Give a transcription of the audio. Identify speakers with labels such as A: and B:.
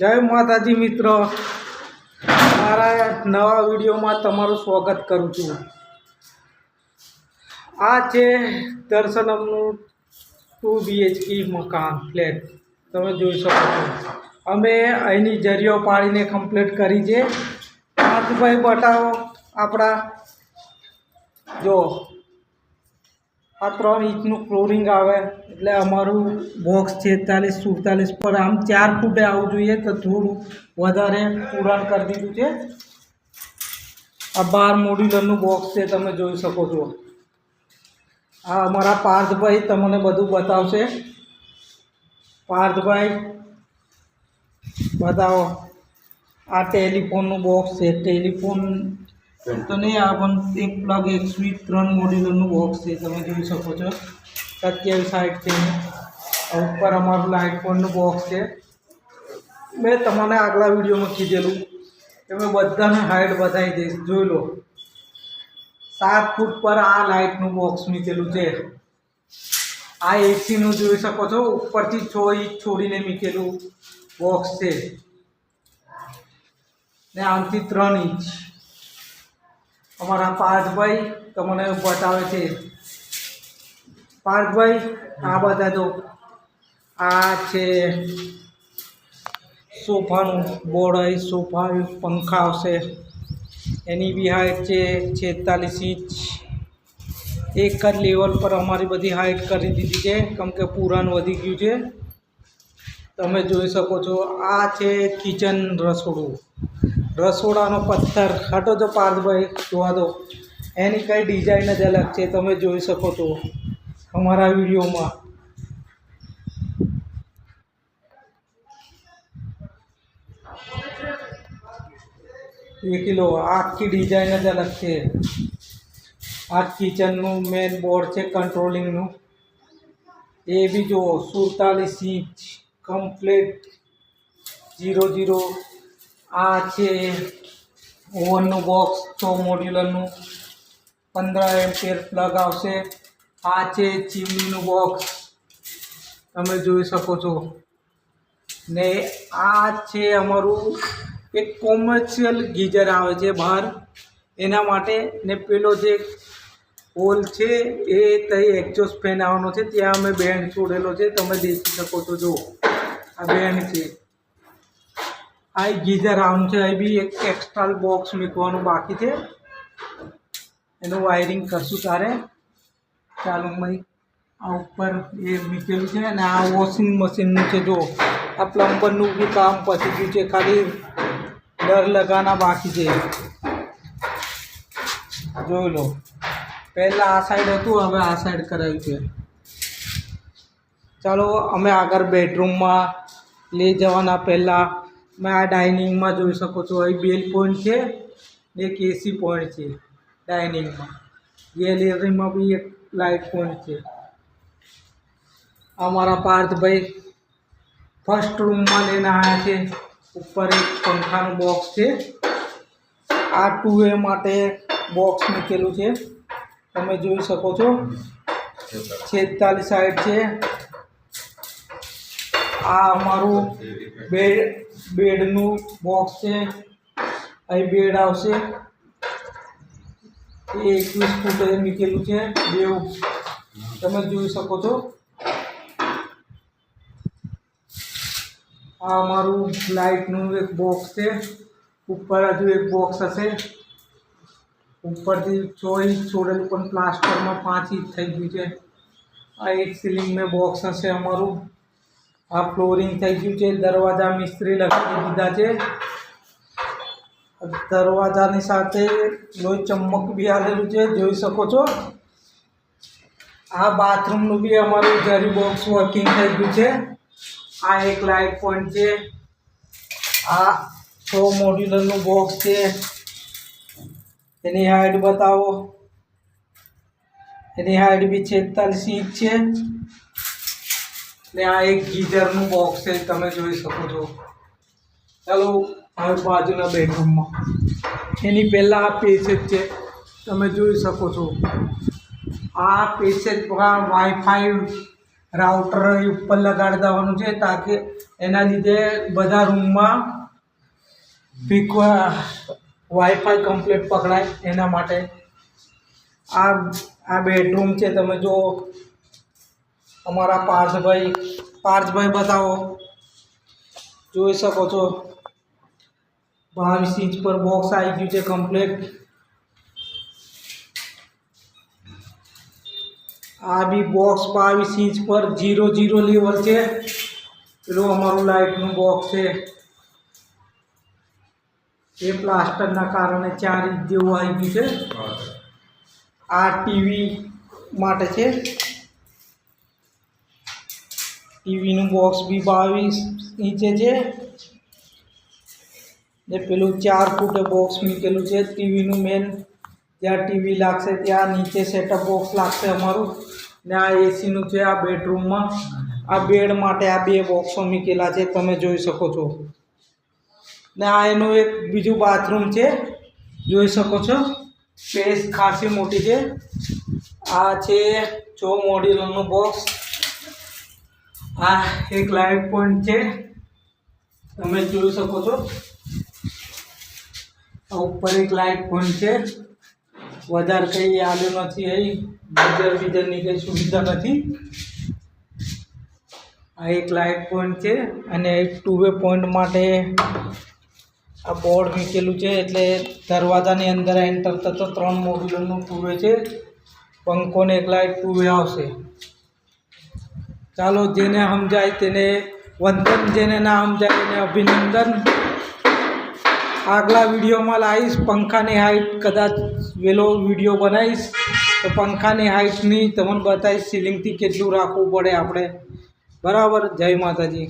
A: જય માતાજી મિત્રો. મારા નવા વિડીયોમાં તમારું સ્વાગત કરું છું. આ છે દર્શનમનું ટુ બીએચકી મકાન, ફ્લેટ. તમે જોઈ શકો છો. અમે અહીંની જરીઓ પાડીને કમ્પ્લીટ કરી છે. પાંચભાઈ બતાવો આપણા, જો આ ત્રણ ઇંચનું ફ્લોરિંગ આવે, એટલે અમારું બોક્સ છેતાલીસ, સુડતાલીસ પર આમ ચાર ફૂટે આવવું જોઈએ, તો થોડું વધારે પુરાણ કરી દીધું છે. આ બાર મોડ્યુલરનું બોક્સ છે, તમે જોઈ શકો છો. આ અમારા પાર્થભાઈ તમને બધું બતાવશે. પાર્થભાઈ, બતાવો. આ ટેલિફોનનું બોક્સ છે ટેલિફોન તો નહીં, આ પણ એક પ્લગ એક સ્વીચ ત્રણ મોડ્યુલરનું બોક્સ છે, તમે જોઈ શકો છો. સત્યાવીસ સાઠ છે ઉપર અમારું લાઇટ ફોનનું બોક્સ છે. મેં તમને આગલા વિડીયોમાં કીધેલું કે મેં બધાને હાઇટ બતાવી દઈશ, જોઈ લો. સાત ફૂટ પર આ લાઇટનું બોક્સ મૂકેલું છે. આ એસીનું જોઈ શકો છો, ઉપરથી છ ઇંચ છોડીને મૂકેલું બોક્સ છે. ને આમથી ત્રણ ઇંચ. અમારા પાર્થભાઈ તમને બતાવે છે. પાર્થભાઈ, આ બધા જો આ છે સોફાનું બોર્ડ આવી સોફા પંખા આવશે. એની બી હાઈટ છે છેતાલીસ ઇંચ. એક જ લેવલ પર અમારી બધી હાઈટ કરી દીધી છે, કેમ કે પુરાણ વધી ગયું છે. તમે જોઈ શકો છો, આ છે કિચન રસોડું. રસોડાનો પથ્થર હટો તો પાર્થભાઈ જોવા દો. એની કઈ ડિઝાઇન જ અલગ છે, તમે જોઈ શકો છો અમારા વિડીયોમાં. એ કિલો, આખી ડિઝાઇન જ અલગ છે. આ કિચનનું મેન બોર્ડ છે કંટ્રોલિંગનું એ બી જુઓ, સુડતાલીસ ઇંચ કમ્પ્લીટ જીરો જીરો આ છે ઓવનનું બોક્સ છ મોડ્યુલરનું પંદર એમ્પિયર પ્લગ આવશે. આ છે ચીમનીનું બોક્સ તમે જોઈ શકો છો. ને આ છે અમારું એક કોમર્શિયલ ગીઝર આવે છે બહાર. એના માટે ને પેલો જે હોલ છે એ તઈ એક્ઝોસ્ટ ફેન આવવાનો છે. ત્યાં અમે બેન્ડ છોડેલો છે. તમે દેખી શકો છો. જો આ બેન્ડ છે. આ ગીઝર આવવાનું છે અહીં બી એક એક્સ્ટ્રા બોક્સ મૂકવાનું બાકી છે. એનું વાયરિંગ કરશું તારે. ચાલુ ભાઈ આ ઉપર એ મૂકેલું છે અને આ વોશિંગ મશીનનું છે, જો. આ પ્લમ્બરનું બી કામ પતી ગયું છે, ખાલી ડર લગાના બાકી છે. જોઈ લો. પહેલાં આ સાઈડ હતું, હવે આ સાઈડ કરાવ્યું છે. ચાલો, અમે આગળ બેડરૂમમાં લઈ જવાના પહેલાં. આ ડાઇનિંગમાં જોઈ શકો છો, અહીં બેલ પોઈન્ટ છે એક એસી પોઈન્ટ છે ડાઇનિંગમાં ગેલેરીમાં બી એક લાઇટ પોઈન્ટ છે. અમારા પાર્થભાઈ ફર્સ્ટ રૂમમાં લઈને આવ્યા છે, ઉપર એક પંખાનું બોક્સ છે. આ ટુ એ માટે બોક્સ મૂકેલું છે. તમે જોઈ શકો છો, છેતાલીસ સાઈડ છે. આ અમારું બેડ બેડનું બોક્સ છે. અહીં બેડ આવશે. એ એકવીસ ફૂટે મૂકેલું છે. બેવું તમે જોઈ શકો છો. આ અમારું લાઇટનું એક બોક્સ છે. ઉપર હજુ એક બોક્સ હશે. ઉપરથી છ ઇંચ છોડેલું પણ પ્લાસ્ટરમાં પાંચ ઇંચ થઈ ગયું છે. આ એક સીલિંગનું બોક્સ હશે અમારું. આ ફ્લોરિંગ થઈ ગયું છે. દરવાજા મિસ્ત્રી લખી દીધા છે. દરવાજાની સાથે લોહી ચમક બી આવેલું છે. જોઈ શકો છો. આ બાથરૂમનું બી અમારું જરી બોક્સ વર્કિંગ થઈ ગયું છે. આ એક લાઇટ પોઈન્ટ છે. આ છ મોડ્યુલરનું બોક્સ છે. એની હાઈટ બતાવો. એની હાઈટ બી છેતાલીસ ઇંચ છે. ને આ એક ગીઝરનું બોક્સ છે, તમે જોઈ શકો છો. ચાલો, હવે બાજુના બેડરૂમમાં એની પહેલાં આ પેસેજ છે, તમે જોઈ શકો છો. આ પેસેજમાં વાઈફાઈ રાઉટર ઉપર લગાડી દેવાનું છે, તાકે એના લીધે બધા રૂમમાં પીક વાઈફાઈ કમ્પ્લીટ પકડાય એના માટે. આ આ બેડરૂમ છે, તમે જો અમારા પાર્થભાઈ પાર્થભાઈ બતાવો. જોઈ શકો છો. બાવીસ ઇંચ પર બોક્સ આવી ગયું છે કમ્પ્લેટ આ બી બોક્સ બાવીસ ઇંચ પર જીરો જીરો લેવલ છે. પેલું અમારું લાઇટનું બોક્સ છે. એ પ્લાસ્ટરના કારણે ચાર ઇંચ જેવું આવી ગયું છે. આ ટીવી માટે છે. ટીવીનું બોક્સ બી બાવીસ ઇંચે છે. ને પેલું ચાર ફૂટે બોક્સ મૂકેલું છે ટીવીનું મેન જ્યાં ટીવી લાગશે ત્યાં નીચે સેટઅપ બોક્સ લાગશે અમારું. ને આ એસીનું છે આ બેડરૂમમાં આ બેડ માટે આ બે બોક્સો મૂકેલા છે, તમે જોઈ શકો છો. ને આ એનું એક બીજું બાથરૂમ છે, જોઈ શકો છો. સ્પેસ ખાસી મોટી છે. આ છે જો મોડ્યુલરનું બોક્સ આ એક લાઇટ પોઈન્ટ છે. તમે જોઈ શકો છો. ઉપર એક લાઇટ પોઈન્ટ છે. વધારે કંઈ આવ્યું નથી અહીં ગીઝર બીજરની કંઈ સુવિધા નથી. આ એક લાઇટ પોઈન્ટ છે અને ટુ વે પોઈન્ટ માટે આ બોર્ડ મૂકેલું છે એટલે દરવાજાની અંદર એન્ટર થતો ત્રણ મોડ્યુલરનું ટુ વે છે. પંખોને એક લાઇટ ટુ વે આવશે. ચાલો જેને સમજાય તેને વંદન, જેને ના સમજાય એને અભિનંદન. આગલા વિડીયોમાં લાવીશ પંખાની હાઈટ કદાચ વેલો વીડિયો બનાવીશ. તો પંખાની હાઇટની તમને બતાવીશ સિલિંગથી કેટલું રાખવું પડે આપણે. બરાબર? જય માતાજી.